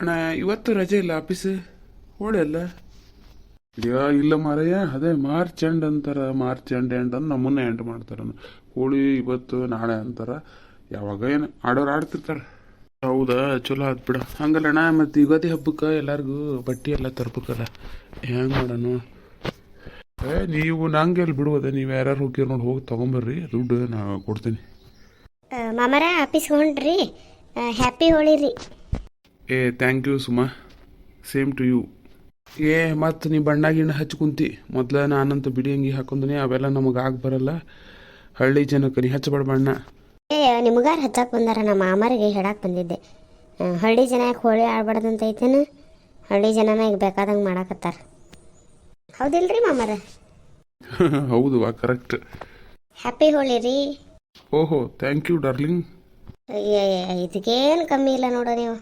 ಅಣ್ಣ ಇವತ್ತು ರಜೆ ಇಲ್ಲ ಆಫೀಸ್ ಹೋಳಿ ಅಲ್ಲ? ಯಾ ಇಲ್ಲ ಮಾರಯ್ಯ ಅದೇ ಮಾರ್ಚ್ ಎಂಡ್ ಅಂತಾರ ಮಾರ್ಚ್ ಎಂಡ್ ಎಂಡ್ ಅಂತ ನಮ್ಮನ್ನ ಎಂಡ್ ಮಾಡ್ತಾರ ಹೋಳಿ ಇವತ್ತು ನಾಳೆ ಅಂತಾರ. ಯಾವಾಗ ಏನು ಆಡೋರು ಆಡ್ತಿರ್ತಾರೆ. ಹೌದಾ ಚಲೋ ಆತ್ ಬಿಡ. ಹಂಗಲ್ಲ ಅಣ್ಣ ಮತ್ತು ಯುಗಾದಿ ಹಬ್ಬಕ್ಕೆ ಎಲ್ಲರಿಗೂ ಬಟ್ಟೆ ಎಲ್ಲ ತರ್ಬೇಕಲ್ಲ. ಹೆಂಗೆ ಮಾಡೋಣ ಏ ನೀವು ನಂಗೆ ಎಲ್ಲಿ ಬಿಡುವುದ? ನೀವು ಯಾರು ಹೋಗಿರ್ ನೋಡಿ ಹೋಗಿ ತೊಗೊಂಬರ್ರಿ. ದುಡ್ಡು ನಾ ಕೊಡ್ತೀನಿ. ಮಾಮರ ಆಫೀಸ್ ಹೊಂಟ್ರಿ ಹ್ಯಾಪಿ ಹೋಳಿ ರೀ ಏ thank you Suma. Same to you ಏ ಮತ್ತು ನೀ ಬಣ್ಣ ಗಿಣ್ಣ ಹಚ್ಚಿ ಕುಂತಿ. ಮೊದ್ಲ ನಾನಂತ ಬಿಡಿ ಅಂಗಿ ಹಾಕೊಂದಿನಿ ಅವೆಲ್ಲ ನಮಗೆ ಆಗ ಬರಲ್ಲ. ಹಳ್ಳಿ ಜನಕ್ಕೆ ನೀ ಹಚ್ಚಬೇಡ ಬಣ್ಣ. ಏ ನಿಮಗಾರು ಹಚ್ಚಕ್ಕೆ ಬಂದಾರ ನಮ್ಮ ಮಾಮರಿಗೆ ಹೇಳಕ್ಕೆ ಬಂದಿದ್ದೆ. ಹಳ್ಳಿ ಜನ ಯಾಕೆ ಹೋಳಿ ಆಡ್ಬಾರ್ದಂತ ಐತೇನು? ಹಳ್ಳಿ ಜನನ ಈಗ ಬೇಕಾದಂಗೆ ಮಾಡಾಕತ್ತಾರ. ಹೌದಿಲ್ರಿ ಮಾಮರ? ಹೌದು ಕರೆಕ್ಟ್ ಹ್ಯಾಪಿ ಹೋಳಿ ರೀ. ಓಹೋ ಥ್ಯಾಂಕ್ ಯು ಡಾರ್ಲಿಂಗ್ ಏ ಇದಕ್ಕೇನು ಕಮ್ಮಿ ಇಲ್ಲ ನೋಡೋ ನೀವು.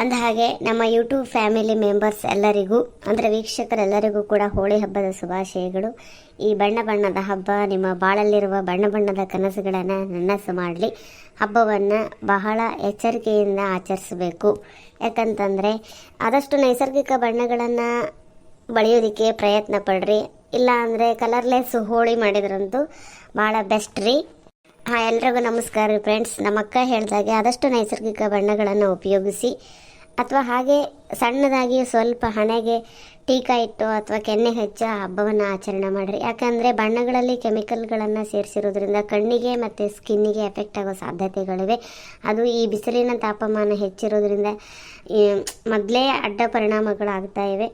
ಅಂದ ಹಾಗೆ ನಮ್ಮ ಯೂಟ್ಯೂಬ್ ಫ್ಯಾಮಿಲಿ ಮೆಂಬರ್ಸ್ ಎಲ್ಲರಿಗೂ, ಅಂದರೆ ವೀಕ್ಷಕರೆಲ್ಲರಿಗೂ ಕೂಡ ಹೋಳಿ ಹಬ್ಬದ ಶುಭಾಶಯಗಳು. ಈ ಬಣ್ಣ ಬಣ್ಣದ ಹಬ್ಬ, ನಿಮ್ಮ ಬಾಳಲ್ಲಿರುವ ಬಣ್ಣ ಬಣ್ಣದ ಕನಸುಗಳನ್ನು ನನಸು ಮಾಡಲಿ. ಹಬ್ಬವನ್ನು ಬಹಳ ಎಚ್ಚರಿಕೆಯಿಂದ ಆಚರಿಸಬೇಕು. ಯಾಕಂತಂದರೆ, ಆದಷ್ಟು ನೈಸರ್ಗಿಕ ಬಣ್ಣಗಳನ್ನು ಬಳಿಯೋದಕ್ಕೆ ಪ್ರಯತ್ನ ಪಡ್ರಿ. ಇಲ್ಲ ಅಂದರೆ ಕಲರ್ಲೆಸ್ ಹೋಳಿ ಮಾಡಿದ್ರಂತೂ ಭಾಳ ಬೆಸ್ಟ್ ರೀ. ಹಾಂ, ಎಲ್ರಿಗೂ ನಮಸ್ಕಾರ ರೀ ಫ್ರೆಂಡ್ಸ್ ನಮ್ಮ ಅಕ್ಕ ಹೇಳಿದಾಗೆ ಆದಷ್ಟು ನೈಸರ್ಗಿಕ ಬಣ್ಣಗಳನ್ನು ಉಪಯೋಗಿಸಿ ಅಥವಾ ಹಾಗೆ ಸಣ್ಣದಾಗಿ ಸ್ವಲ್ಪ ಹಣೆಗೆ ಟೀಕಾ ಇಟ್ಟು ಅಥವಾ ಕೆನ್ನೆ ಹಚ್ಚಿ ಹಬ್ಬವನ್ನು ಆಚರಣೆ ಮಾಡಿರಿ. ಯಾಕಂದರೆ ಬಣ್ಣಗಳಲ್ಲಿ ಕೆಮಿಕಲ್ಗಳನ್ನು ಸೇರಿಸಿರೋದ್ರಿಂದ ಕಣ್ಣಿಗೆ ಮತ್ತು ಸ್ಕಿನ್ನಿಗೆ ಎಫೆಕ್ಟ್ ಆಗೋ ಸಾಧ್ಯತೆಗಳಿವೆ. ಅದು ಈ ಬಿಸಿಲಿನ ತಾಪಮಾನ ಹೆಚ್ಚಿರೋದ್ರಿಂದ ಮೊದಲೇ ಅಡ್ಡ ಪರಿಣಾಮಗಳಾಗ್ತಾ ಇವೆ.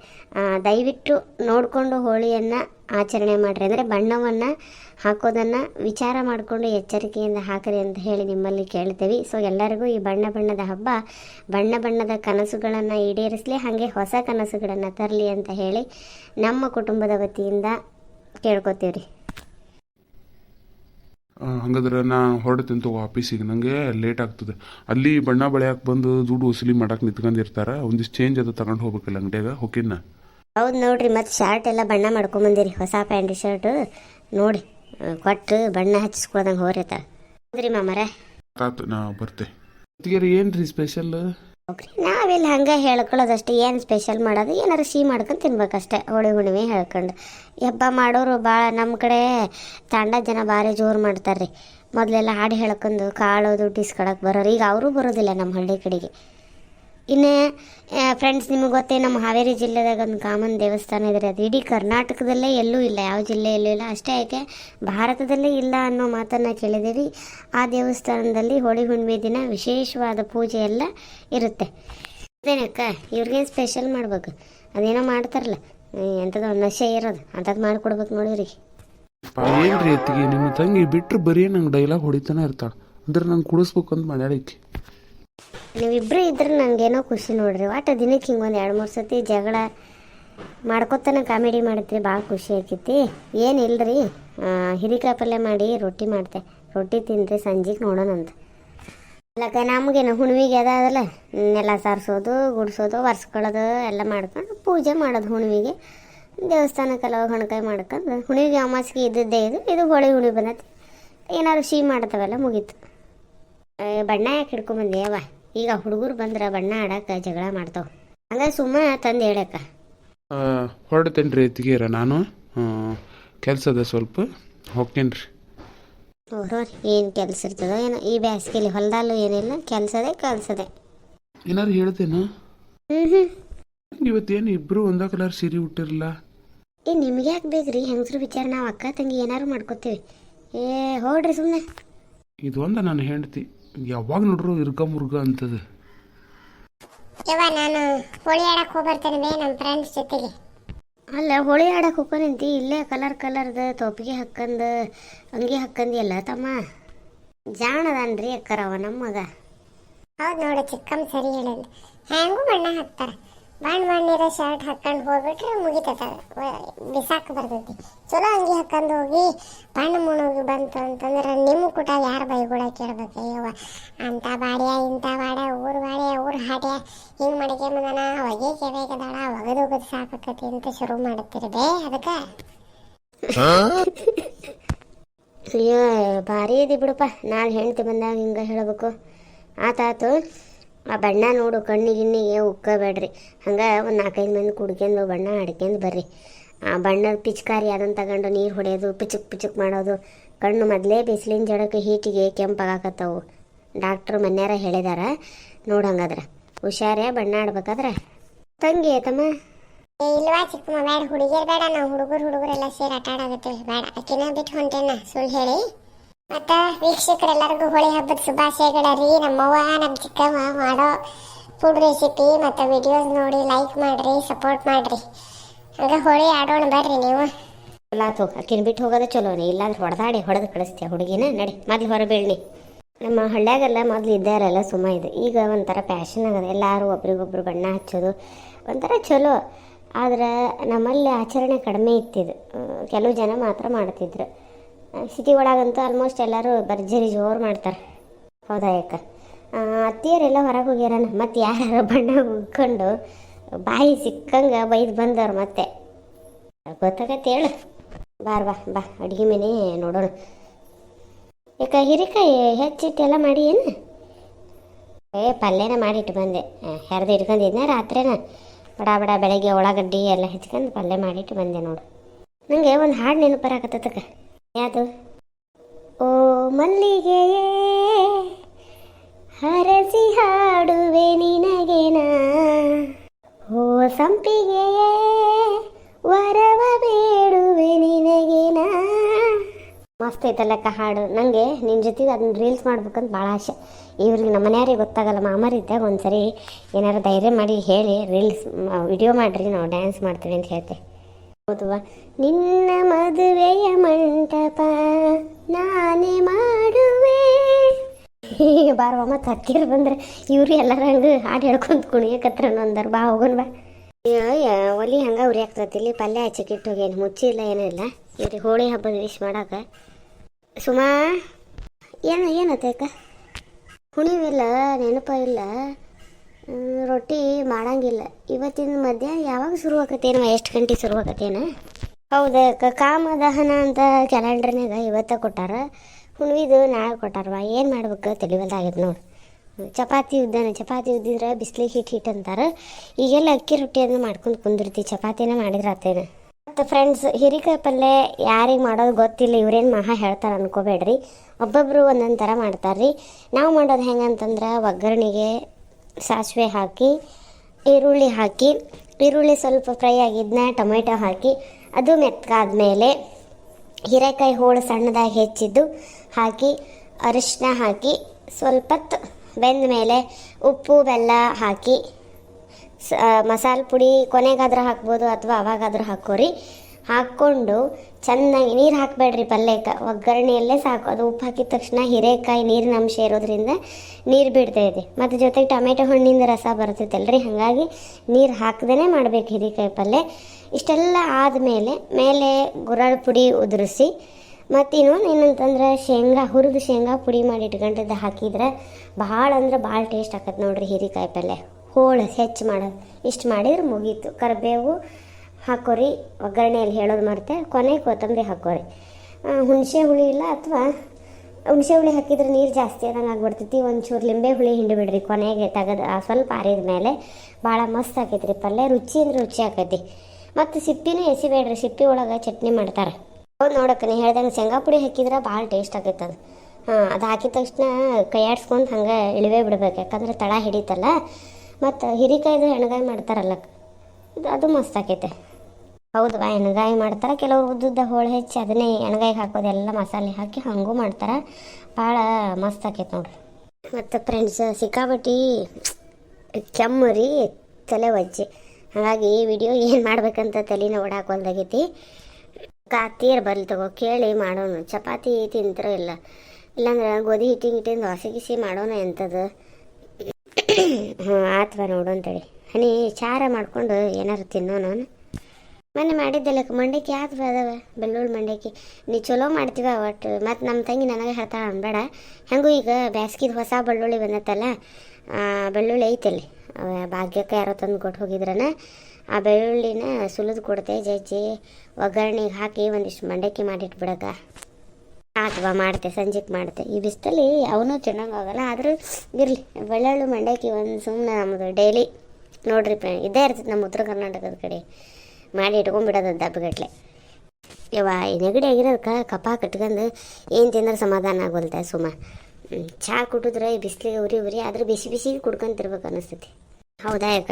ದಯವಿಟ್ಟು ನೋಡಿಕೊಂಡು ಹೋಳಿಯನ್ನು ಆಚರಣೆ ಮಾಡಿರಿ. ಅಂದರೆ ಬಣ್ಣವನ್ನು ಹಾಕೋದನ್ನು ವಿಚಾರ ಮಾಡಿಕೊಂಡು ಎಚ್ಚರಿಕೆಯಿಂದ ಹಾಕ್ರಿ ಅಂತ ಹೇಳಿ ನಿಮ್ಮಲ್ಲಿ ಕೇಳ್ತೀವಿ. ಸೊ ಎಲ್ಲರಿಗೂ ಈ ಬಣ್ಣ ಬಣ್ಣದ ಹಬ್ಬ, ಬಣ್ಣ ಬಣ್ಣದ ಕನಸುಗಳನ್ನು ಈಡೇರಿಸಲಿ, ಹಾಗೆ ಹೊಸ ಕನಸುಗಳನ್ನು ತರಲಿ ಅಂತ ಹೇಳಿ ನಮ್ಮ ಕುಟುಂಬದ ವತಿಯಿಂದ ಕೇಳ್ಕೊತೀವಿ ರೀ ಹಂಗಾದ್ರೆ ನಾ ಹೊರಡ್ತೀನಿ ತಗೋ ಆಫೀಸಿಗೆ ನನಗೆ ಲೇಟ್ ಆಗ್ತದೆ. ಅಲ್ಲಿ ಬಣ್ಣ ಬಳಿಯಕ್ಕೆ ಬಂದು ದುಡ್ಡು ವಸೂಲಿ ಮಾಡಕ್ಕೆ ನಿಂತ್ಕೊಂಡಿರ್ತಾರೆ ಒಂದಿಷ್ಟು ಚೇಂಜ್ ಅದು ತಗೊಂಡು ಹೋಗ್ಬೇಕಲ್ಲ ಅಂಗಡಿಯಾಗ ಹೋಗಿನ ಹೌದು ನೋಡ್ರಿ ಮತ್ತು ಶರ್ಟ್ ಎಲ್ಲ ಬಣ್ಣ ಮಾಡ್ಕೊಂಬಂದಿರಿ ಹೊಸ ಪ್ಯಾಂಟ್ ಶರ್ಟ್ ನೋಡಿ ಕೊಟ್ಟು ಬಣ್ಣ ಹಚ್ಚಿಸ್ಕೊಳ್ದಂಗೆ ಹೋರಿತಾಳೆ ಹೌದ್ರಿ ಮಾಮರ. ಆತು ನಾ ಬರ್ತೆ. ಏನು ರೀ ಸ್ಪೆಷಲ್ ನಾವೆಲ್ಲ ಹಂಗೆ ಹೇಳ್ಕೊಳ್ಳೋದಷ್ಟೇ, ಏನು ಸ್ಪೆಷಲ್ ಮಾಡೋದು? ಏನಾರು ಸಿಹಿ ಮಾಡ್ಕೊಂಡು ತಿನ್ಬೇಕಷ್ಟೇ ಹೋಳಿ ಹುಣ್ಣಿಮೆ ಹೇಳ್ಕೊಂಡು. ಹಬ್ಬ ಮಾಡೋರು ಭಾಳ ನಮ್ಮ ಕಡೆ ತಾಂಡ ಜನ ಭಾರಿ ಜೋರು ಮಾಡ್ತಾರೆ ರೀ ಮೊದಲೆಲ್ಲ ಹಾಡು ಹೇಳ್ಕೊಂಡು ಕಾಳು ದುಡ್ಡು ಇಸ್ಕೊಳಕ್ಕೆ ಬರೋರು, ಈಗ ಅವರು ಬರೋದಿಲ್ಲ ನಮ್ಮ ಹಳ್ಳಿ ಕಡೆಗೆ. ಇನ್ನು ಫ್ರೆಂಡ್ಸ್ ನಿಮಗೆ ಗೊತ್ತೇ, ನಮ್ಮ ಹಾವೇರಿ ಜಿಲ್ಲೆದಾಗ ಒಂದು ಕಾಮನ್ ದೇವಸ್ಥಾನ ಇದೆ ಅದು ಇಡೀ ಕರ್ನಾಟಕದಲ್ಲೇ ಎಲ್ಲೂ ಇಲ್ಲ, ಯಾವ ಜಿಲ್ಲೆಯಲ್ಲೂ ಇಲ್ಲ. ಅಷ್ಟೇ ಯಾಕೆ, ಭಾರತದಲ್ಲೇ ಇಲ್ಲ ಅನ್ನೋ ಮಾತನ್ನು ಕೇಳಿದ್ದೀವಿ. ಆ ದೇವಸ್ಥಾನದಲ್ಲಿ ಹೋಳಿ ಹುಣ್ಣಿಮೆ ದಿನ ವಿಶೇಷವಾದ ಪೂಜೆ ಎಲ್ಲ ಇರುತ್ತೆ ಅದೇನಕ್ಕ ಇವ್ರಿಗೇನು ಸ್ಪೆಷಲ್ ಮಾಡ್ಬೇಕು? ಅದೇನೋ ಮಾಡ್ತಾರಲ್ಲ ಎಂಥದ್ದು ನಶೆ ಇರೋದು ಅಂಥದ್ದು ಮಾಡಿಕೊಡ್ಬೇಕು ನೋಡಿರಿ ಏನ್ರಿ ಅತ್ತಿಗೆ, ನಿಮ್ಮ ತಂಗಿ ಬಿಟ್ರೆ ಬರೀ ನಂಗೆ ಡೈಲಾಗ್ ಹೊಡಿತಾನೆ ಇರ್ತಾಳೆ. ಅಂದ್ರೆ ನಂಗೆ ಕುಡಿಸ್ಬೇಕು ಅಂತ ಮಾಡ್ಯಾಳಿಕ್ಕೆ ನೀವಿಬ್ಬರು ಇದ್ರೆ ನನಗೇನೋ ಖುಷಿ ನೋಡ್ರಿ. ಒಟ್ಟು ದಿನಕ್ಕೆ ಹಿಂಗೆ ಒಂದು ಎರಡು, ಮೂರು ಸತಿ ಜಗಳ ಮಾಡ್ಕೊತಾನೆ ಕಾಮಿಡಿ ಮಾಡಿದ್ರಿ ಭಾಳ ಖುಷಿ ಆಕೈತಿ ಏನಿಲ್ಲರಿ ಹಿರಿಕಾಯಿ ಪಲ್ಯ ಮಾಡಿ ರೊಟ್ಟಿ ಮಾಡ್ತೆ. ರೊಟ್ಟಿ ತಿಂದರೆ ಸಂಜೆಗೆ ನೋಡೋಣಂತ ಅಲ್ಲಕ್ಕ, ನಮಗೇನು ಅದ ಅದಲ್ಲ. ನೆಲ ಸಾರಿಸೋದು, ಗುಡಿಸೋದು, ಒರೆಸ್ಕೊಳ್ಳೋದು ಎಲ್ಲ ಮಾಡ್ಕೊಂಡು ಪೂಜೆ ಮಾಡೋದು ಹುಣ್ವಿಗೆ. ದೇವಸ್ಥಾನಕ್ಕೆಲ್ಲ ಹಣ್ಕಾಯಿ ಮಾಡ್ಕೊಂಡು ಹುಣ್ವಿಗೆ ಅಮಾಸಿಗೆ ಇದ್ದದ್ದೇ ಇದು ಇದು ಹೋಳಿ ಹುಣಿ ಬಂದೈತಿ. ಏನಾದ್ರು ಸಿಹಿ ಮಾಡ್ತಾವೆಲ್ಲ, ಮುಗೀತು. ಬಣ್ಣ ಯಾಕೆ ಹಿಡ್ಕೊಂಬಂದಿ ಯವ್ವ ಈಗ ಹುಡುಗರು ಬಂದ್ರೆ ಬಣ್ಣ ಆಡಕ್ಕೆ ಜಗಳ ಮಾಡ್ತಾವ. ಹಂಗ ಸುಮ್ಮ ತಂದು ಹೇಳಕ್ಕ ಹೊರಡ್ತೇನೆ ರೀ ನಾನು. ಕೆಲಸದ ಸ್ವಲ್ಪ. ಹೋಗ್ತೇನೆ ರೀ ಅವ್ರವ್ರು ಏನು ಕೆಲಸ ಇರ್ತದೋ ಏನು. ಈ ಬ್ಯಾಸ್ಗೆಲಿ ಹೊಲದಲ್ಲೂ ಏನಿಲ್ಲ ಕೆಲಸದೇ ಕಲ್ಸದೆ ಏನಾರು ಹೇಳ್ತೇನು? ಹ್ಞೂ ಹ್ಞೂ ಇವತ್ತೇನು ಇಬ್ಬರು ಒಂದೇ ಕಲರ್ ಸೀರೆ ಉಟ್ಟಿರಲ್ಲ ಏ ನಿಮ್ಗೆ ಯಾಕೆ ಬೇಕ್ರಿ? ಹೆಂಗಸ್ರು ವಿಚಾರ ನಾವು ಅಕ್ಕ ತಂಗಿ ಏನಾರು ಮಾಡ್ಕೋತೀವಿ. ಏ ಹೋಗ್ರಿ ಸುಮ್ಮನೆ ಇದು ಒಂದ ನನ್ನ ಹೆಂಡತಿ. ಯಾವಾಗ ನೋಡ್ರು ಇರ್ಗ ಮುರ್ಗ ಅಂತದ. ಯವ್ವ ನಾನು ಹೋಳಿ ಆಡಕ್ ಹೋಗ್ಬರ್ತೇನೆ ಬೇ ನಮ್ಮ ಫ್ರೆಂಡ್ಸ್ ಜೊತೆಗೆ. ಅಲ್ಲ ಹೋಳಿ ಆಡಕ್ಕೆ ಹೋಗ್ಕೊಂತಿ ಇಲ್ಲೇ ಕಲರ್ ಕಲರ್ದು ತೊಪ್ಪಿಗೆ ಹಾಕ್ಕಂದು ಅಂಗಿ ಹಾಕಂದಿ ಎಲ್ಲ ತಮ್ಮ? ಜಾಣದನ್ರಿ ಅಕ್ಕರವ ನಮ್ಮ ಮಗ. ಹೌದು ನೋಡು ಚಿಕ್ಕಮ್ಮ ಸರಿ ಹೇಳಿಲ್ಲ ಹ್ಯಾಂಗೂ ಬಣ್ಣ ಹಾಕ್ತಾರ? ಬಣ್ಣ ಬಣ್ಣಿರೋ ಶರ್ಟ್ ಹಾಕೊಂಡು ಹೋಗ್ಬಿಟ್ರೆ ಮುಗಿತದ ಬಿಸಾಕ ಬರ್ತೈತಿ. ಚಲೋ ಅಂಗಿ ಹಾಕೊಂಡು ಹೋಗಿ ಬಣ್ಣ ಮುಣೋಗಿ ಬಂತು ಅಂತಂದ್ರೆ ನಿಮ್ಮ ಕೂಟ ಯಾರು ಬೈಗುಳ ಅಯ್ಯವ್ವ ಅಂತ ಬಾಡ್ಯ ಇಂಥ ಬಾಡ್ಯ, ಊರು ಬಾಡ್ಯ, ಊರು ಹಾಡ್ಯ. ಹಿಂಗೆ ಮಡಿಕೆಂಬಂದನ ಹೊಗೆ ಕೆಬೇಕದಾಳ ಒಗದು ಒಗದು ಸಾಕತಿ ಅಂತ ಶುರು ಮಾಡುತ್ತೀರಿ ಬೇ ಅದಕ್ಕೆ. ಅಯ್ಯೋ, ಭಾರಿ ಇದೆ ಬಿಡಪ್ಪ. ನಾಳೆ ಹೆಂಡ್ತಿ ಬಂದಾಗ ಹಿಂಗೆ ಹೇಳಬೇಕು. ಆತಾತು ಆ ಬಣ್ಣ ನೋಡು ಕಣ್ಣಿಗಿಣ್ಣಿಗೆ ಉಕ್ಕಬೇಡ್ರಿ. ಹಂಗೆ ಒಂದು ನಾಲ್ಕೈದು ಮಂದಿ ಕುಡ್ಕೊಂಡು ಬಣ್ಣ ಆಡ್ಕೊಂಡು ಬರ್ರಿ. ಆ ಬಣ್ಣದ ಪಿಚ್ಕಾರಿ ಅದನ್ನು ತಗೊಂಡು ನೀರು ಹೊಡೆಯೋದು, ಪಿಚುಕ್ ಪಿಚುಕ್ ಮಾಡೋದು. ಕಣ್ಣು ಮೊದಲೇ ಬಿಸಿಲಿನ ಜಡಕ್ಕೆ ಹೀಟಿಗೆ ಕೆಂಪಾಗಕತ್ತವು ಡಾಕ್ಟ್ರು ಮನ್ಯಾರ ಹೇಳಿದಾರ, ನೋಡು ಹಂಗಾದ್ರೆ. ಹುಷಾರೇ ಬಣ್ಣ ಆಡ್ಬೇಕಾದ್ರೆ? ತಂಗಿ ತಮ್ಮ ಇಲ್ವಾ ಚಿಕ್ಕಮ್ಮ ಬೇಡ ಹುಡುಗಿಯರ್ ಬೇಡ, ನಾವು ಹುಡುಗರು ಹುಡುಗರೆಲ್ಲ ಸೇರಿ ಆಟ ಆಡಾಗತ್ತೇವೆ ಬೇಡ ಅಕ್ಕಿನ ಬಿಟ್ಟು ಹೊಂಟೇನ, ಸುಳ್ಳು ಹೇಳಿ. ಮತ್ತ ವೀಕ್ಷಕರೆಲ್ಲರಿಗೂ ಹೋಳಿ ಹಬ್ಬದ ಶುಭಾಶಯಗಳು ರೀ ನಮ್ಮವ್ವ ನಮ್ಮ ಚಿಕ್ಕಮ್ಮ ಮಾಡೋ ಫುಡ್ ರೆಸಿಪಿ ಮತ್ತು ವಿಡಿಯೋಸ್ ನೋಡಿ ಲೈಕ್ ಮಾಡ್ರಿ ಸಪೋರ್ಟ್ ಮಾಡ್ರಿ. ಹಂಗೆ ಹೋಳಿ ಆಡೋಣ ಬರ್ರಿ ನೀವು. ಚಲಾತು ಅಕ್ಕಿನ ಬಿಟ್ಟು ಹೋಗೋದು ಚಲೋ ರೀ. ಇಲ್ಲಾಂದ್ರೆ ಹೊಡೆದಾಡಿ, ಹೊಡೆದು ಕಳಿಸ್ತೀಯ ಹುಡುಗಿನ. ನಡಿ, ಮೊದ್ಲು ಹೊರಬೀಳ್ನಿ ನಮ್ಮ ಹಳ್ಳ್ಯಾಗೆಲ್ಲ ಮೊದ್ಲು ಇದ್ದಾರೆಲ್ಲ ಸುಮ್ಮ ಇದು. ಈಗ ಒಂಥರ ಪ್ಯಾಷನ್ ಆಗದ. ಎಲ್ಲರೂ ಒಬ್ರಿಗೊಬ್ರು ಬಣ್ಣ ಹಚ್ಚೋದು ಒಂಥರ ಚಲೋ. ಆದ್ರೆ ನಮ್ಮಲ್ಲಿ ಆಚರಣೆ ಕಡಿಮೆ ಇತ್ತಿದು. ಕೆಲವು ಜನ ಮಾತ್ರ ಮಾಡ್ತಿದ್ರು. ಸಿಟಿ ಒಳಗಂತೂ ಆಲ್ಮೋಸ್ಟ್ ಎಲ್ಲರೂ ಭರ್ಜರಿ ಜೋರು ಮಾಡ್ತಾರೆ. ಹೌದಾ ಯಾಕ? ಅತ್ತಿಯರೆಲ್ಲ ಹೊರಗೆ ಹೋಗ್ಯಾರ ಮತ್ತೆ ಯಾರು ಬಣ್ಣ ಉಗ್ಕೊಂಡು ಬಾಯಿ ಸಿಕ್ಕಂಗೆ ಬೈದು ಬಂದವ್ರು ಮತ್ತೆ. ಗೊತ್ತಾಗತ್ತೆ ಹೇಳು. ಬಾರ್ ಬಾ ಬಾ, ಅಡುಗೆ ಮನೆ ನೋಡೋಣ. ಯಾಕ, ಹಿರಿಕಾಯಿ ಹೆಚ್ಚಿಟ್ಟೆಲ್ಲ ಮಾಡಿ ಏನು? ಏ, ಪಲ್ಯನ ಮಾಡಿಟ್ಟು ಬಂದೆ. ಹೆರ್ದು ಇಟ್ಕೊಂಡಿದ್ನ ರಾತ್ರಿನ. ಬಡ ಬಡ, ಬೆಳಗ್ಗೆ ಉಳ್ಳಾಗಡ್ಡಿ ಎಲ್ಲ ಹೆಚ್ಕೊಂಡು ಪಲ್ಯ ಮಾಡಿಟ್ಟು ಬಂದೆ ನೋಡು. ನನಗೆ ಒಂದು ಹಾಡು ನೆನಪು ಬರಾಕತ್ತಕ್ಕ ಯಾವುದು ಓ ಮಲ್ಲಿಗೆಯೇ, ಹರಸಿ ಹಾಡುವೆ ನಿನಗೆನಾ ಓ ಸಂಪಿಗೆಯೇ, ವರವ ಬೇಡುವೆ ನಿನಗೆನಾ ಮಸ್ತ್ ಐತಲ್ಲಕ್ಕ ಹಾಡು. ನನಗೆ ನಿನ್ನ ಜೊತೆಗೆ ಅದನ್ನ ರೀಲ್ಸ್ ಮಾಡ್ಬೇಕಂತ ಭಾಳ ಆಸೆ. ಇವ್ರಿಗೆ ನಮ್ಮ ಮನೆಯವ್ರಿಗೆ ಗೊತ್ತಾಗಲ್ಲ ಮಾಮರಿದ್ದಾಗ ಒಂದು ಸರಿ ಏನಾರು ಧೈರ್ಯ ಮಾಡಿ ಹೇಳಿ ರೀಲ್ಸ್ ವಿಡಿಯೋ ಮಾಡಿರಿ, ನಾವು ಡ್ಯಾನ್ಸ್ ಮಾಡ್ತೀವಿ ಅಂತ ಹೇಳ್ತೆ. ಹೌದವ್ವ ನಿನ್ನ ಮದುವೆಯ ಮಂಟಪ ನಾನೇ ಮಾಡುವೆ. ಬಾರವ ಮತ್ತೆ ಹತ್ತಿರ ಬಂದ್ರೆ ಇವ್ರು ಎಲ್ಲರ ಹಂಗೆ ಹಾಡು ಹೇಳ್ಕೊಂತ ಕುಣಿಯಕತ್ರ ಬಾ ಹೋಗೋಣ ಬಾ. ಒಲಿ ಹಂಗೆ ಉರಿ ಆಗ್ತೈತಿ, ಇಲ್ಲಿ ಪಲ್ಯ ಹಚ್ಚಿಕಿಟ್ಟು ಹೋಗೇನು ಮುಚ್ಚಿಲ್ಲ ಏನೂ ಇಲ್ಲ. ಇವ್ರಿಗೆ ಹೋಳಿ ಹಬ್ಬದ ವಿಶ್ ಮಾಡಾಕ. ಸುಮಾ, ಏನು ಅಕ್ಕ? ಹುಣಿವಿಲ್ಲ, ನೆನಪ ಇಲ್ಲ. ರೊಟ್ಟಿ ಮಾಡಂಗಿಲ್ಲ. ಇವತ್ತಿನ ಮಧ್ಯಾಹ್ನ ಯಾವಾಗ ಶುರು ಆಕತ್ತೇನವ ಎಷ್ಟು ಗಂಟೆ ಶುರು ಆಕತ್ತೇನ ಹೌದಾ ಕಾಮ ದಹನ ಅಂತ ಕ್ಯಾಲೆಂಡರ್ನಾಗ ಇವತ್ತ ಕೊಟ್ಟಾರ. ಹುಣ್ವಿದು ನಾಳೆ ಕೊಟ್ಟಾರವ ಏನು ಮಾಡ್ಬೇಕು ತಿಳಿವಲ್ದಾಗೈತೆ ನೋಡಿ. ಚಪಾತಿ ಉದ್ದಾನ, ಚಪಾತಿ ಉದ್ದಿದ್ರೆ ಬಿಸ್ಲಿಗೆ ಹಿಟ್ಟು ಹಿಟ್ಟು ಅಂತಾರೆ. ಈಗೆಲ್ಲ ಅಕ್ಕಿ ರೊಟ್ಟಿಯನ್ನು ಮಾಡ್ಕೊಂಡು ಕುಂದಿರ್ತೀವಿ ಚಪಾತಿನ ಮಾಡಿದ್ರೆ ಆತೇನ. ಮತ್ತು ಫ್ರೆಂಡ್ಸ್ ಹಿರಿಕಾಯಿ ಪಲ್ಯ ಯಾರಿಗೆ ಮಾಡೋದು ಗೊತ್ತಿಲ್ಲ, ಇವ್ರೇನು ಮಹಾ ಹೇಳ್ತಾರೆ ಅನ್ಕೋಬೇಡ್ರಿ. ಒಬ್ಬೊಬ್ಬರು ಒಂದೊಂದು ಥರ ಮಾಡ್ತಾರೆ ರೀ ನಾವು ಮಾಡೋದು ಹೆಂಗಂತಂದ್ರೆ ಒಗ್ಗರಣೆಗೆ ಸಾಸಿವೆ ಹಾಕಿ, ಈರುಳ್ಳಿ ಹಾಕಿ, ಈರುಳ್ಳಿ ಸ್ವಲ್ಪ ಫ್ರೈ ಆಗಿದ್ದನ್ನ ಟೊಮೆಟೊ ಹಾಕಿ, ಅದು ಮೆತ್ಕಾದ್ಮೇಲೆ ಹೀರೆಕಾಯಿ ಹೋಳು ಸಣ್ಣದಾಗಿ ಹೆಚ್ಚಿದ್ದು ಹಾಕಿ ಅರಿಶಿನ ಹಾಕಿ ಸ್ವಲ್ಪ ಬೆಂದ ಮೇಲೆ ಉಪ್ಪು, ಬೆಲ್ಲ ಹಾಕಿ, ಸ, ಮಸಾಲೆ ಪುಡಿ ಕೊನೆಗಾದ್ರೂ ಹಾಕ್ಬೋದು ಅಥವಾ ಅವಾಗಾದರೂ ಹಾಕೋರಿ ಹಾಕ್ಕೊಂಡು ಚೆನ್ನಾಗಿ ನೀರು ಹಾಕಬೇಡ್ರಿ ಪಲ್ಯಕ್ಕೆ ಒಗ್ಗರಣೆಯಲ್ಲೇ ಸಾಕು. ಅದು ಉಪ್ಪು ಹಾಕಿದ ತಕ್ಷಣ ಹೀರೆಕಾಯಿ ನೀರಿನ ಅಂಶ ಇರೋದ್ರಿಂದ ನೀರು ಬಿಡ್ತೈತಿ ಮತ್ತು ಜೊತೆಗೆ ಟೊಮೆಟೊ ಹಣ್ಣಿಂದ ರಸ ಬರ್ತೈತಲ್ರಿ? ಹಾಗಾಗಿ ನೀರು ಹಾಕ್ದೇ ಮಾಡಬೇಕು ಹೀರೆಕಾಯಿ ಪಲ್ಯ. ಇಷ್ಟೆಲ್ಲ ಆದಮೇಲೆ ಮೇಲೆ ಗುರಳ್ ಪುಡಿ ಉದುರಿಸಿ, ಮತ್ತು ಇನ್ನೊಂದು ಏನಂತಂದ್ರೆ ಶೇಂಗಾ, ಹುರಿದು ಶೇಂಗಾ ಪುಡಿ ಮಾಡಿ ಇಟ್ಕೊಂಡಿದ್ದು ಹಾಕಿದ್ರೆ ಭಾಳ ಅಂದ್ರೆ ಭಾಳ ಟೇಸ್ಟ್ ಆಕತ್ತೆ ನೋಡ್ರಿ ಹೀರೆಕಾಯಿ ಪಲ್ಯ. ಹೋಳು ಹೆಚ್ಚು ಮಾಡೋದು ಇಷ್ಟು ಮಾಡಿದ್ರೆ ಮುಗೀತು. ಕರಿಬೇವು ಹಾಕೋರಿ, ಒಗ್ಗರಣೆಯಲ್ಲಿ ಹೇಳೋದು ಮಾಡ್ತೆ, ಕೊನೆ ಕೊತ್ತಂಬರಿ ಹಾಕೋರಿ. ಹುಣಸೆ ಹುಳಿ ಇಲ್ಲ ಅಥವಾ ಹುಣಸೆ ಹುಳಿ ಹಾಕಿದ್ರೆ ನೀರು ಜಾಸ್ತಿ ಆದಂಗೆ ಆಗ್ಬಿಡ್ತೈತಿ, ಒಂಚೂರು ಲಿಂಬೆ ಹುಳಿ ಹಿಂಡಿ ಬಿಡ್ರಿ ಕೊನೆಗೆ ತೆಗೆದು ಸ್ವಲ್ಪ ಆರಿದ ಮೇಲೆ ಭಾಳ ಮಸ್ತ್ ಆಕೈತ್ರಿ ಪಲ್ಯ, ರುಚಿ ಅಂದ್ರೆ ರುಚಿ ಆಕೈತಿ. ಮತ್ತು ಸಿಪ್ಪಿನೂ ಎಸಿಬೇಡ್ರಿ ಸಿಪ್ಪಿ ಒಳಗೆ ಚಟ್ನಿ ಮಾಡ್ತಾರೆ. ಹೌದು ನೋಡಕ್ಕೆ, ನೀ ಹೇಳ್ದಂಗೆ ಶೇಂಗಾ ಪುಡಿ ಹಾಕಿದ್ರೆ ಭಾಳ ಟೇಸ್ಟ್ ಆಗೈತೆ ಅದು. ಹಾಂ, ಅದು ಹಾಕಿದ ತಕ್ಷಣ ಕೈಯಾಡ್ಸ್ಕೊಂಡು ಹಂಗೆ ಇಳಿವೇ ಬಿಡ್ಬೇಕು, ಯಾಕಂದ್ರೆ ತಳ ಹಿಡಿತಲ್ಲ. ಮತ್ತು ಹಿರಿಕಾಯ್ದು ಎಣ್ಗಾಯಿ ಮಾಡ್ತಾರಲ್ಲ ಅದು ಮಸ್ತ್ ಆಕೈತೆ. ಹೌದವಾ ಎಣ್ಗಾಯಿ ಮಾಡ್ತಾರೆ. ಕೆಲವರು ಉದ್ದುದ್ದ ಹೋಳು ಹೆಚ್ಚಿ ಅದನ್ನೇ ಎಣ್ಗಾಯಿಗೆ ಹಾಕೋದೆಲ್ಲ ಮಸಾಲೆ ಹಾಕಿ ಹಂಗೂ ಮಾಡ್ತಾರೆ. ಭಾಳ ಮಸ್ತ್ ಆಕೈತೆ ನೋಡ್ರಿ. ಮತ್ತು ಫ್ರೆಂಡ್ಸ್ ಸಿಕ್ಕಾಬಟ್ಟಿ ಕೆಮ್ಮು ರೀ, ತಲೆ ಒಜ್ಜಿ. ಹಾಗಾಗಿ ಈ ವಿಡಿಯೋ ಏನು ಮಾಡ್ಬೇಕಂತ ತಲೆನ ಓಡಾಕೊಂಡಾಗೈತಿ ಕಾತೀರ್ ಬರ್ಲಿ ತಗೋ, ಕೇಳಿ ಮಾಡೋಣ ಚಪಾತಿ ತಿಂತಾರೋ ಇಲ್ಲ. ಇಲ್ಲಾಂದ್ರೆ ಗೋಧಿ ಹಿಟ್ಟಿನ ಹಿಟ್ಟಿಂದ ದೋಸೆ ಗಿಸಿ ಮಾಡೋಣ ಎಂಥದ್ದು ಹ್ಞೂ ಆತ್ವ ನೋಡು ಅಂತೇಳಿ. ಹನಿ, ಚಾರ ಮಾಡ್ಕೊಂಡು ಏನಾರು ತಿನ್ನೋಣ ಮೊನ್ನೆ ಮಾಡಿದ್ದೆಲ್ಲಕ್ಕೆ ಮಂಡಕ್ಕಿ ಆತ್ವ ಅದಾವ, ಬೆಳ್ಳುಳ್ಳಿ ಮಂಡಕ್ಕಿ. ನೀ ಚಲೋ ಮಾಡ್ತೀವ ಒಟ್ಟು? ಮತ್ತು ನಮ್ಮ ತಂಗಿ ನನಗೆ ಹೇಳ್ತಾಳೆ ಅನ್ಬೇಡ ಹೆಂಗೂ ಈಗ ಬ್ಯಾಸ್ಗಿದ ಹೊಸ ಬೆಳ್ಳುಳ್ಳಿ ಬಂದತ್ತಲ್ಲ ಬೆಳ್ಳುಳ್ಳಿ ಐತಲ್ಲಿ. ಭಾಗ್ಯಕ್ಕೆ ಯಾರೋ ತಂದು ಕೊಟ್ಟು ಹೋಗಿದ್ರನ, ಆ ಬೆಳ್ಳುಳ್ಳಿನ ಸುಲಿದು ಕೊಡ್ತೆ, ಜಜ್ಜಿ ಒಗ್ಗರಣೆಗೆ ಹಾಕಿ ಒಂದಿಷ್ಟು ಮಂಡಕ್ಕಿ ಮಾಡಿಟ್ಬಿಡಕ ಅಥವಾ ಮಾಡ್ತೆ ಸಂಜೆಗೆ ಮಾಡ್ತೆ. ಈ ಬಿಸ್ತಲ್ಲಿ ಅವನು ಹೋಗಲ್ಲ ಆದರೂ ಇರಲಿ. ಬೆಳ್ಳುಳ್ಳಿ, ಮಂಡಕ್ಕಿ ಒಂದು ಸುಮ್ಮನೆ ನಮ್ಮದು ಡೈಲಿ ನೋಡ್ರಿ ಇದೇ ಇರ್ತೈತೆ ನಮ್ಮ ಉತ್ತರ ಕರ್ನಾಟಕದ ಕಡೆ. ಮಾಡಿ ಇಟ್ಕೊಂಡ್ಬಿಡೋದು ದಬ್ಬಗಟ್ಲೆ ಈ ನೆಗಡಿ ಆಗಿರೋದಕ್ಕೆ ಕಪ ಕಟ್ಕೊಂಡು ಏನು ತಿಂದ್ರೆ ಸಮಾಧಾನ ಆಗೋಲ್ತ ಸುಮ. ಚಹಾ ಈ ಬಿಸಿಲಿಗೆ ಉರಿ ಉರಿ ಆದ್ರೆ ಬಿಸಿ ಬಿಸಿ ಕುಡ್ಕೊಂತಿರ್ಬೇಕು ಅನಿಸ್ತೈತಿ. ಹೌದಾ ಯಾಕ?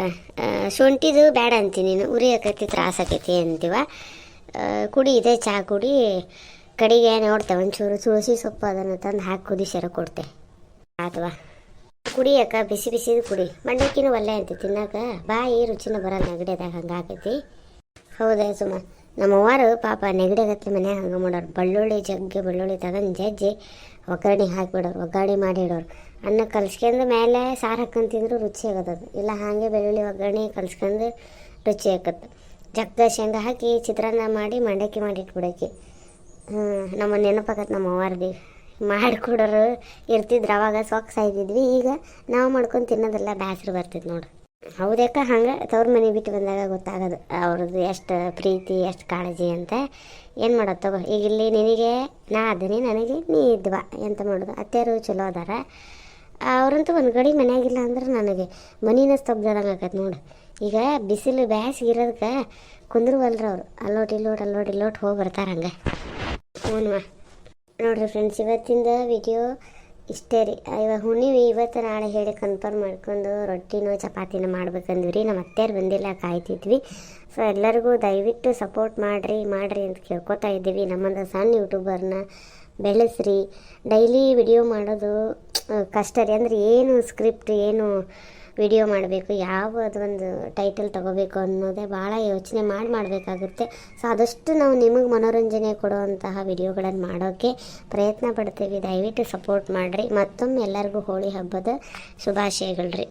ಶುಂಠಿದು ಬೇಡ ಅಂತೀನಿ ನೀನು ಉರಿ ಆಕೈತಿ ತ್ರಾಸ ಆಕೈತಿ ಅಂತೀವ ಕುಡಿ, ಇದೆ ಚಹಾ ಕುಡಿ. ಕಡೆಗೆ ನೋಡ್ತೆ, ಒಂಚೂರು ತುಳಸಿ ಸೊಪ್ಪು ಅದನ್ನು ತಂದು ಹಾಕಿ ಕುದಿಸ್ಯಾರ ಕೊಡ್ತೆ. ಅಥವಾ ಕುಡಿಯಕ್ಕ ಬಿಸಿ ಬಿಸಿದು ಕುಡಿ. ಮಂಡಕ್ಕಿನೂ ಒಳ್ಳೆ ಅಂತ ತಿನ್ನಕ ಬಾಯಿ ರುಚಿನ ಬರಲ್ಲ ನೆಗಡಿದಾಗ ಹಂಗೆ ಹೌದಾ ಸುಮ, ನಮ್ಮ ಅವ್ವಾರು ಪಾಪ ನೆಗಡಿಗತ್ಲೆ ಮನೆ, ಹಂಗೆ ಮಾಡೋರು. ಬೆಳ್ಳುಳ್ಳಿ, ಜಗ್ಗಿ ಬೆಳ್ಳುಳ್ಳಿ ತಗೊಂಡು ಜಜ್ಜಿ ಒಗ್ಗರಣೆ ಹಾಕಿಬಿಡೋರು, ಒಗ್ಗರಣೆ ಮಾಡಿ ಇಡೋರು. ಅನ್ನ ಕಲ್ಸ್ಕೊಂಡು ಮೇಲೆ ಸಾರು ಹಾಕೊಂಡು ತಿಂದ್ರು ರುಚಿ ಆಗತ್ತದು ಇಲ್ಲ ಹಾಗೆ ಬೆಳ್ಳುಳ್ಳಿ ಒಗ್ಗರಣೆ ಕಲ್ಸ್ಕೊಂಡು ರುಚಿ ಆಗತ್ತೆ. ಜಗ್ಗ ಶೇಂಗಾ ಹಾಕಿ ಚಿತ್ರಾನ್ನ ಮಾಡಿ ಮಂಡಕ್ಕಿ ಮಾಡಿ ಇಟ್ಬಿಡೋಕೆ. ನಮ್ಮ ನೆನಪಾಗತ್ತೆ ನಮ್ಮ ಅವ್ವಾರ್ದಿ. ಮಾಡಿಕೊಡೋರು ಇರ್ತಿದ್ರು, ಅವಾಗ ಸೊಕ್ಕ ಸಾಯ್ತಿದ್ವಿ. ಈಗ ನಾವು ಮಾಡ್ಕೊಂಡು ತಿನ್ನೋದೆಲ್ಲ ಬೇಸರ ಬರ್ತೈತೆ ನೋಡ್ರಿ. ಹೌದಕ್ಕ ಹಂಗೆ ತವ್ರ ಮನೆ ಬಿಟ್ಟು ಬಂದಾಗ ಗೊತ್ತಾಗೋದು. ಅವ್ರದ್ದು ಎಷ್ಟು ಪ್ರೀತಿ, ಎಷ್ಟು ಕಾಳಜಿ ಅಂತ. ಏನು ಮಾಡೋದು ತಗೋ? ಈಗ ಇಲ್ಲಿ ನಿನಗೆ, ನಾ ಅದನ್ನೇ ನನಗೆ, ನೀ ಇದ್ವಾ ಎಂತ ಮಾಡೋದು? ಅತ್ತೆಯರು ಚಲೋ ಅದಾರ. ಅವ್ರಂತೂ ಒಂದು ಗಡಿ ಮನೆಯಾಗಿಲ್ಲ ಅಂದ್ರೆ ನನಗೆ ಮನಿನ ಸ್ತಬ್ಧದಂಗೆ ಆಕೈತೆ ನೋಡು. ಈಗ ಬಿಸಿಲು ಬ್ಯಾಸಿಗೆ ಇರೋದಕ್ಕೆ ಕುಂದ್ರುವಲ್ರ ಅವರು. ಅಲ್ಲೋಟ್, ಇಲ್ಲೋಟ್ ಅಲ್ಲೋಟ್, ಇಲ್ಲೋಟ್ ಹೋಗಿ ಬರ್ತಾರೆ ಹಂಗೆ. ಹ್ಞೂ ನೋಡಿರಿ ಫ್ರೆಂಡ್ಸ್ ಇವತ್ತಿಂದ ವಿಡಿಯೋ ಇಷ್ಟೇ ರೀ. ಇವಾಗ ಹುಣ್ಣಿಮೆ ಇವತ್ತು ನಾಳೆ ಹೇಳಿ ಕನ್ಫರ್ಮ್ ಮಾಡ್ಕೊಂಡು ರೊಟ್ಟಿನೋ ಚಪಾತಿನೋ ಮಾಡ್ಬೇಕಂದ್ವಿ. ರೀ ನಮ್ಮ ಅತ್ತೆಯರು ಬಂದಿಲ್ಲ, ಕಾಯ್ತಿದ್ವಿ. ಸೊ ಎಲ್ಲರಿಗೂ ದಯವಿಟ್ಟು ಸಪೋರ್ಟ್ ಮಾಡಿರಿ ಮಾಡಿರಿ ಅಂತ ಕೇಳ್ಕೊತಾ ಇದ್ದೀವಿ. ನಮ್ಮಂಥ ಸಣ್ಣ ಯೂಟ್ಯೂಬರ್ನ ಬೆಳೆಸ್ರಿ. ಡೈಲಿ ವಿಡಿಯೋ ಮಾಡೋದು ಕಷ್ಟ ರೀ. ಅಂದರೆ ಏನು ಸ್ಕ್ರಿಪ್ಟ್ ಏನು ವಿಡಿಯೋ ಮಾಡಬೇಕು, ಯಾವ ಅದೊಂದು ಟೈಟಲ್ ತಗೋಬೇಕು ಅನ್ನೋದೇ ಭಾಳ ಯೋಚನೆ ಮಾಡಿ ಮಾಡಬೇಕಾಗುತ್ತೆ. ಸೊ ಆದಷ್ಟು ನಾವು ನಿಮಗೆ ಮನೋರಂಜನೆ ಕೊಡುವಂತಹ ವಿಡಿಯೋಗಳನ್ನು ಮಾಡೋಕ್ಕೆ ಪ್ರಯತ್ನ ಪಡ್ತೀವಿ. ದಯವಿಟ್ಟು ಸಪೋರ್ಟ್ ಮಾಡಿರಿ. ಮತ್ತೊಮ್ಮೆ ಎಲ್ಲರಿಗೂ ಹೋಳಿ ಹಬ್ಬದ ಶುಭಾಶಯಗಳು ರೀ